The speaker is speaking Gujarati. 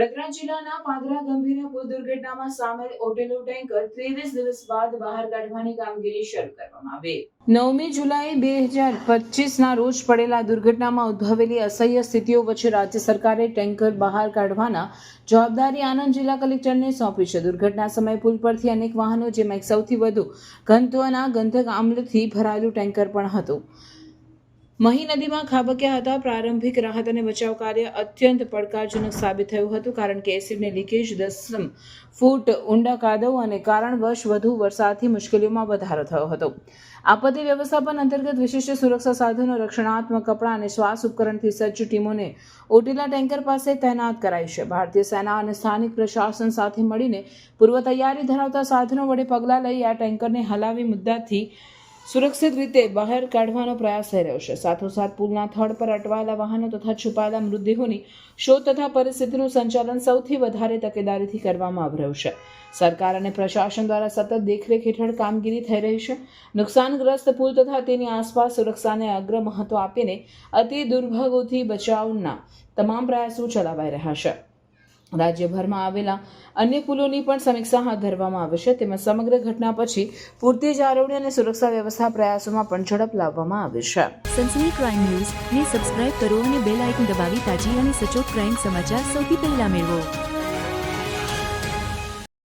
થરાદ જિલ્લાના પાદરા ગંભીર પુલ દુર્ઘટનામાં સામેલ ઓટેલો ટેન્કર ત્રેવીસ દિવસ બાદ બહાર કાઢવાની કામગીરી શરૂ કરવામાં આવી. નવમી જુલાઈ બે હજાર પચીસના રોજ પડેલા દુર્ઘટનામાં ઉદ્ભવેલી અસહ્ય સ્થિતિઓ વચ્ચે રાજ્ય સરકારે ટેન્કર બહાર કાઢવાના જવાબદારી આણંદ જિલ્લા કલેક્ટરને સોંપી છે. દુર્ઘટના સમયે પુલ પરથી અનેક વાહનો, જેમાં સૌથી વધુ ઘનત્વના ગંધક આમ્લથી ભરાયેલું ટેન્કર પણ હતું. મહી નદીમાં ખાબક્યા હતા. પ્રારંભિક રાહત અને બચાવ કાર્ય અત્યંત પડકારજનક સાબિત થયું હતું, કારણ કે એસિડને લીકેજ દસમ ફૂટ ઊંડા કાદવ અને કારણવશ વધુ વરસાદથી મુશ્કેલીઓમાં વધારો થયો હતો. આપત્તિ વ્યવસ્થાપન અંતર્ગત વિશિષ્ટ સુરક્ષા સાધનો, રક્ષણાત્મક કપડાં અને શ્વાસ ઉપકરણથી સજ્જ ટીમોને ઓટીલા ટેન્કર પાસે તૈનાત કરાઈ છે. ભારતીય સેના અને સ્થાનિક પ્રશાસન સાથે મળીને પૂર્વ તૈયારી ધરાવતા સાધનો વડે પગલાં લઈ આ ટેન્કરને હલાવી મુદ્દાથી સુરક્ષિત રીતે બહાર કાઢવાનો પ્રયાસ થઈ રહ્યો છે. સાથોસાથ પુલના થડ પર અટવાયેલા વાહનો તથા છુપાયેલા મૃતદેહોની શોધ તથા પરિસ્થિતિનું સંચાલન સૌથી વધારે તકેદારીથી કરવામાં આવી રહ્યું છે. સરકાર અને પ્રશાસન દ્વારા સતત દેખરેખ હેઠળ કામગીરી થઈ રહી છે. નુકસાનગ્રસ્ત પુલ તથા તેની આસપાસ સુરક્ષાને અગ્ર મહત્વ આપીને અતિ દુર્ભાગોથી બચાવના તમામ પ્રયાસો ચલાવાઈ રહ્યા છે. રાજ્યભરમાં આવેલા અન્ય પુલોની પણ સમીક્ષા હાથ ધરવામાં આવે છે. તેમજ સમગ્ર ઘટના પછી પૂરતી જાળવણી અને સુરક્ષા વ્યવસ્થા પ્રયાસોમાં પણ ઝડપ લાવવામાં આવે છે. સનસની ક્રાઇમ ન્યૂઝ ને સબસ્ક્રાઇબ કરો અને બેલ આઇકન દબાવી તાજી અને સચોટ ક્રાઇમ સમાચાર સૌથી પહેલા મેળવો.